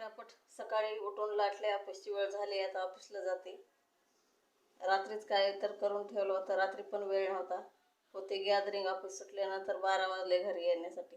पटापट सकाळी उठून लाटले ऑफिसची वेळ झाली आता ऑफिसला जाते. रात्रीच काय तर करून ठेवलं होतं रात्री पण वेळ नव्हता. होते गॅदरिंग ऑफिस सुटल्यानंतर बारा वाजले घरी येण्यासाठी.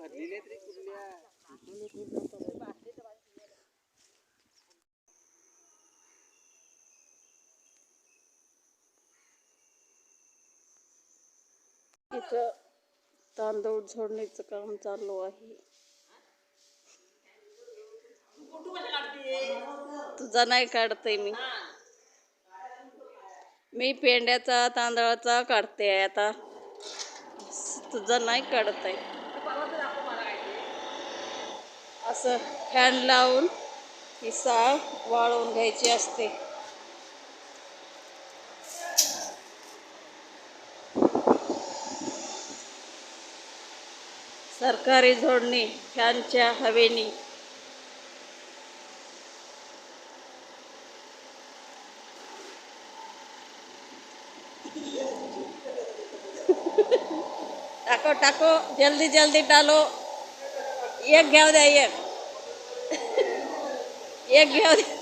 भरलेले इथं तांदूळ झोडणीचं काम चालू आहे. तुझा नाही काढते मी. मी पेंड्याचा तांदळाचा काढते आता. तुझा नाही काढत आहे असं फॅन लावून ही साळ वाळवून घ्यायची असते. सरकारी जोडणी फॅनच्या हवेनी. टाको टाको जल्दी जल्दी डालो एक घेऊ द्या एक एक घ्याव द्या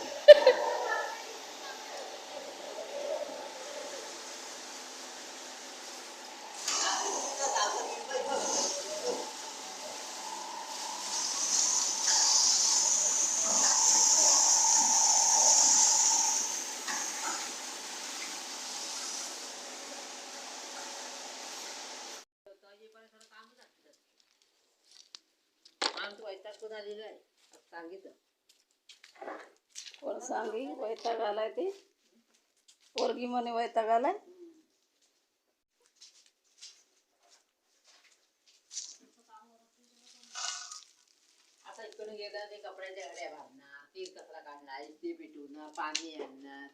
कोण सांगी वैताग आलाय ते पोरगी म्हणे वैताग आलाय आता इकडून गेलं ते कपड्याच्या गाड्या भरणार तीर कचरा काढणार इस्त्री पिटवणार पाणी आणणार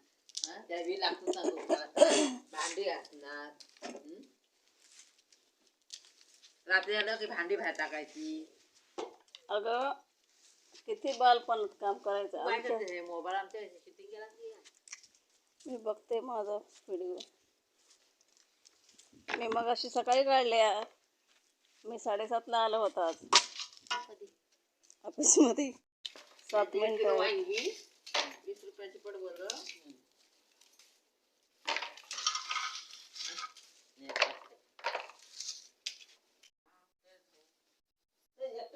हं? त्यावेळी लागतो दुपारात. भांडी घासणार? रात्री आलं की भांडी बाहेर टाकायची अगं किती बालपणात काम करायचं. आमच्या मोबाईल आमच्या शूटिंग केला की मी बघते माझा व्हिडिओ मी मग अशी सकाळी काढल्या मी साडेसातला आलो होता आज. ऑफिसमध्ये. सात किलो मिनिटं. वांगी? वीस रुपयाची पड बरं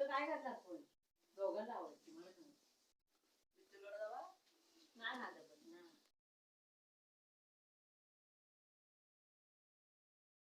काय करणार तुम्ही? दोघंच आवडते मला